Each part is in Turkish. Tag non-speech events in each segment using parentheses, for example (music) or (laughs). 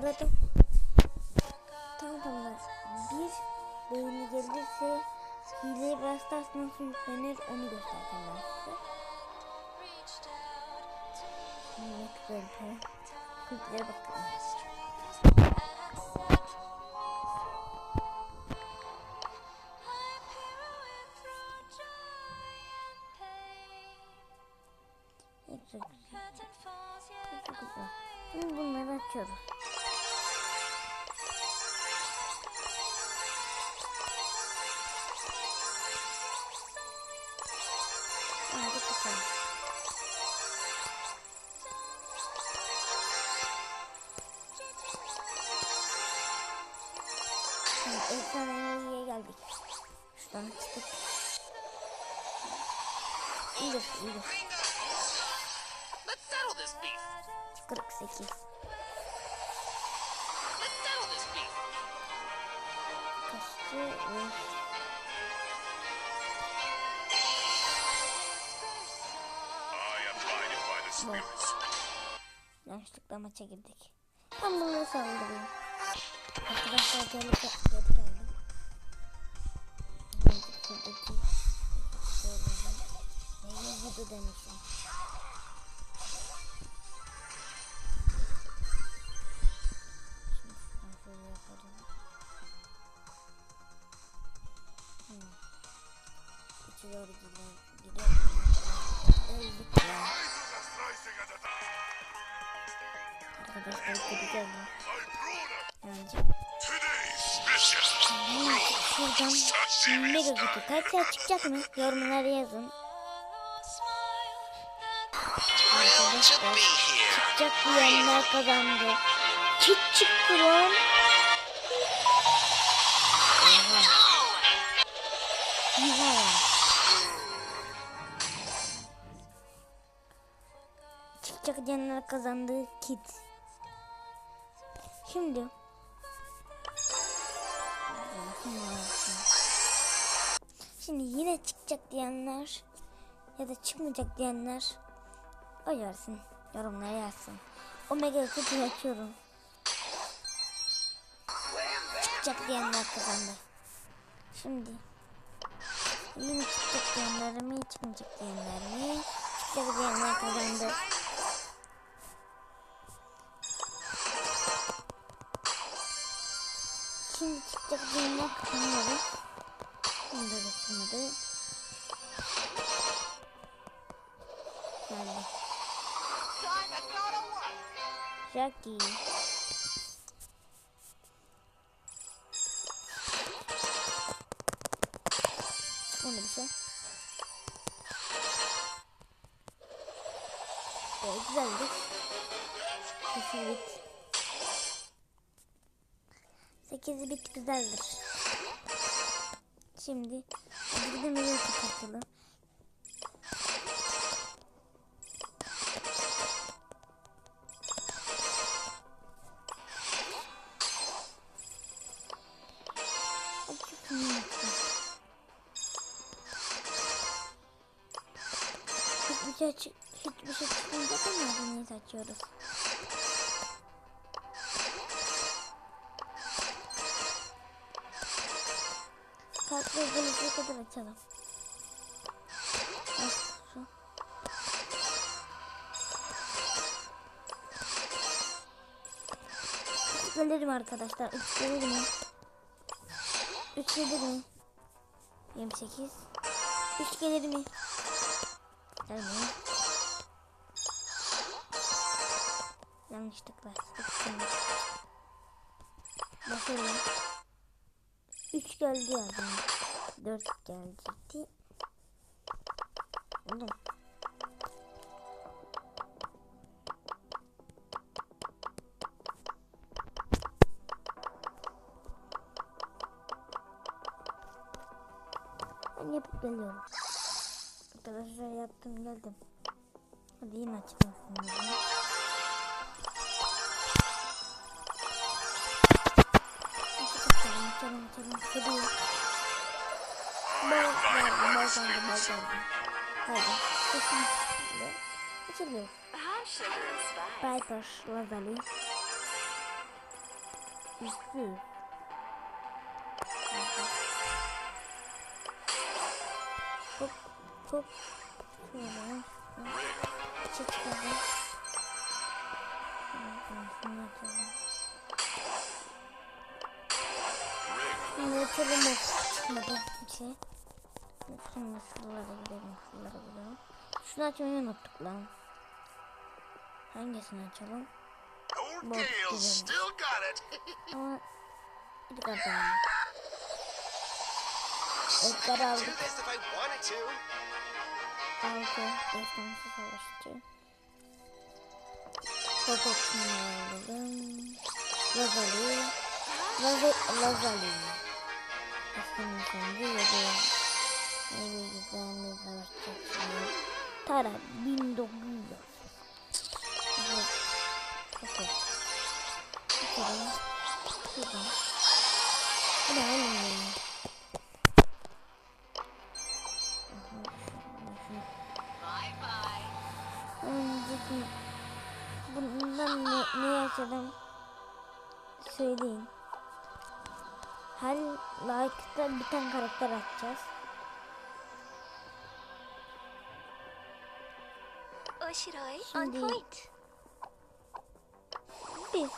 Burada tam tamına bir beğeni gelirse hileye Brastas nasıl yüklenir onu göstereceğim ben size. Hepsi güzel. Hepsi güzel. Şimdi bunları açıyoruz. Efsaneye geldik. Şuradan çıktık. İyidir, iyidir. Let's settle this beef. 48. Let's settle this beef. Kaçtı? Spirits. yanlışlıkla maça girdik. Ben bunları saldırayım. Arkadaşlar geldi geldi geldi. Şuradaki Neyi vudu demişim. Hmm. İçi doğru gidiyor. Gidiyor. Öldük ya. Arkadaşlar gideceğiz Şuradan ne gözüküyor? Kaç saat çıkacak mı? Yorumlara yazın. Here. Çıkacak diyenler kazandı. Lan. Oha. Oha. Çıkacak diyenler kazandı. Kit. Şimdi. Şimdi yine çıkacak diyenler ya da çıkmayacak diyenler oy versin. Yorumlara yazsın. Omega kutuyu açıyorum. Çıkacak diyenler kazandı. Şimdi yine çıkacak diyenler mi çıkmayacak diyenler mi? Çıkacak diyenler kazandı. yapacağını bilmiyorum. Bunu da geçirmedi. Geldi. Jackie. Onu bir şey. Evet, güzeldi. Kesinlikle. 8 bit güzeldir. Şimdi gidimizi kapatalım. Hiçbir şey, hiçbir şey çıkmayacak ama bunu açıyoruz. Kadar açalım. Üç gelirim arkadaşlar. Üç? Üç gelir mi? 28. Üç gelir mi? Gelmiyor. Yanlışlıkla. Bakalım. 3 geldi yazdım. 4 gelecekti. Oğlum. Ben yapıp geliyorum. Arkadaşlar yaptım geldim. Hadi yine açalım şunları. Açalım açalım açalım. Hadi. Bal verdim. Hadi. Kesinlikle. Açılıyor. Piper Lazali. Üstü. Hop hop. Şöyle. Çık çıkalım. Şunu açalım. Açalım of çıkmadı şey. Şimdi şuralara gidelim, şuralara gidelim. Şunu açmayı unuttuk lan. Hangisini açalım? İt. (laughs) Ama da aldık. Edgar aldık. Altı. Destansı savaşçı. Popotunu alalım. Lazali. Lazali. Lazali. Aslanın kendi yedi. Evi güzel bir savaşçı. Tara 1900. Evet. Okey. Bakalım. Şuradan. Bu da aynı bye. Önceki bundan ne, ne yaşadım söyleyin. Her like'da bir tane karakter atacağız. Şimdi- point. Bir.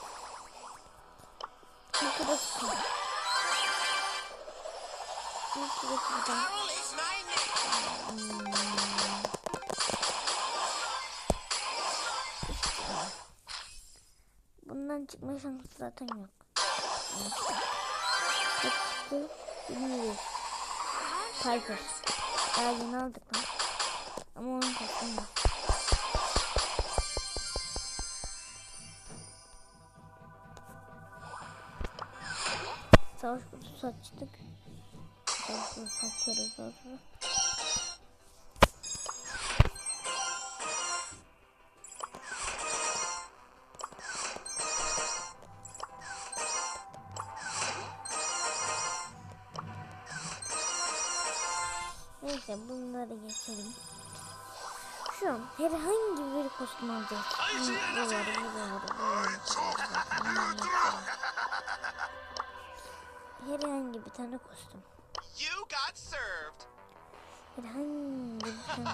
Arkadaşlar. Carol is my name. Bundan çıkma şansı zaten yok. Kaç çıktı? Bilmiyoruz. Piper. Ağacını aldık lan. Ama onun kostümü yok. Savaş kutusu açtık. Savaş kutusu açıyoruz. Neyse bunları geçelim. Şu an herhangi bir kostüm alacağız. Bu bu Herhangi bir kostüm.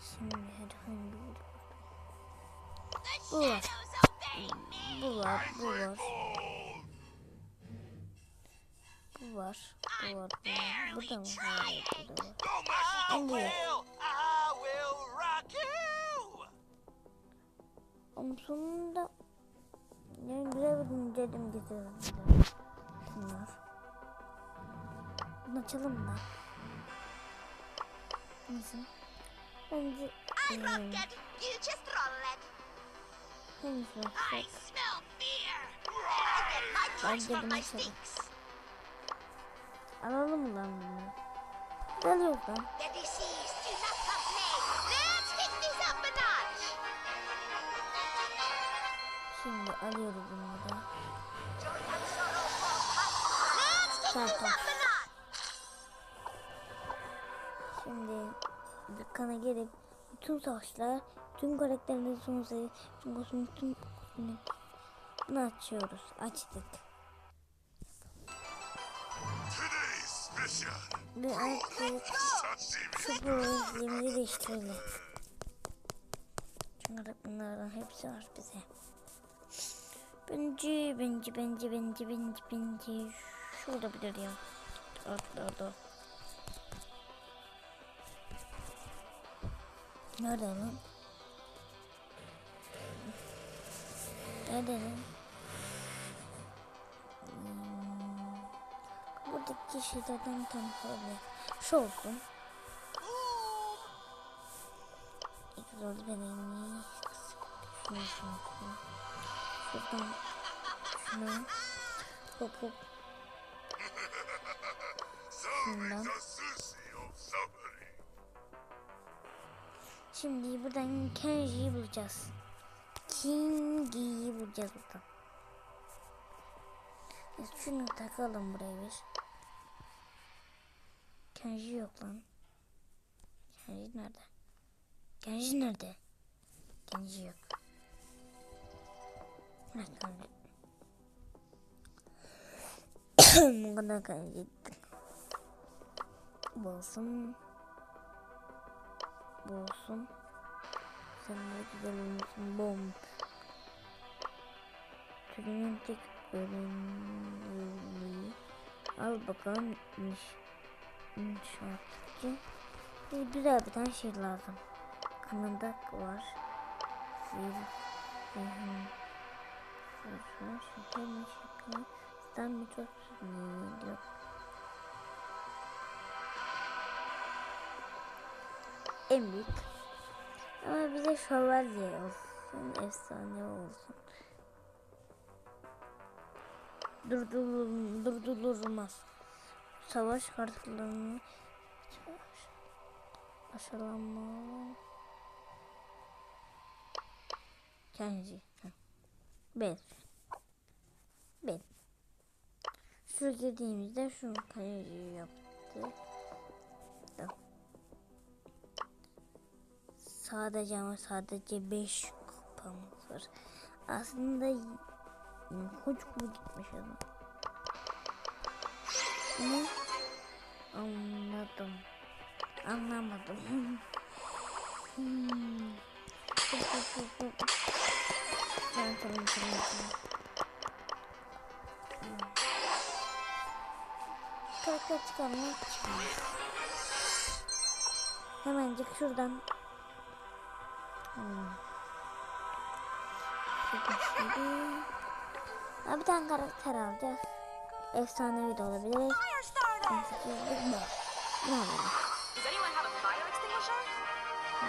Şimdi herhangi bir Bu var. Bu var, bu var. Bu var, bu var, bu var. Bu da mı? Bu da var. Şimdi you. Ama sonunda yani bir dedim getirdim. Şunlar. Bunu açalım mı? Nasıl? Bence hmm, rocket. You just roll hangisi I. I choice Bence bunu açalım. Alalım mı lan bunu? Alıyoruz lan. The deceased do not Şimdi dükkana gelip bütün savaşlar, tüm karakterlerin son sayı, tüm kostüm, tüm bunu açıyoruz. Açtık. Ve artık şu gözlemleri değiştirelim. Çünkü bunlardan hepsi var bize. Bence, bence, bence, bence, bence, bence. Şurada bir ya. Orada, orada. Nerede lan? Nerede lan? Hmm. Buradaki tam problem. Şu olsun. İki zor benim. Şunu şunu. Şuradan şunu. Hop hop. Şundan. Şimdi buradan Kenji'yi bulacağız. Kingi'yi bulacağız buradan. Şunu takalım buraya bir. Kenji yok lan. Kenji nerede? Kenji nerede? Kenji yok. Bu kadar kaybettik. Bu olsun. Bu olsun. Sen de güzel olmuşsun. Bom. Türünün tek önemliliği. Al bakalım iş. İnşaatçı. Bir güzel bir tane şey lazım. Kanadak var. Zil. Zihin. Sırrı. Şeker mi şeker? Sen mi çok sinirli? En büyük. Ama bize şövalye olsun. Efsane olsun. Durdurul, durdurulmaz. Savaş kartlarını aşılama. Kenji. Ben. Ben. Şu girdiğimizde şu kaleci yaptı. Sadece ama sadece 5 kupamız var. Aslında koç kubu gitmiş adam. Ne? Anladım. Anlamadım. (laughs) hmm. Tamam tamam tamam. Kaka çıkarmak çıkmaz. Hemencik şuradan. Ha, bir tane karakter alacağız. Efsanevi de olabilir. Ne? Alalım?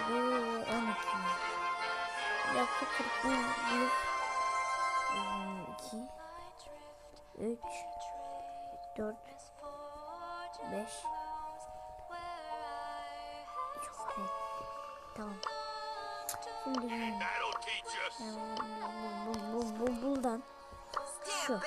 Bu 12. Yakıt 41. 2 3 4 5 Çok. Tamam. Bu, buradan şu.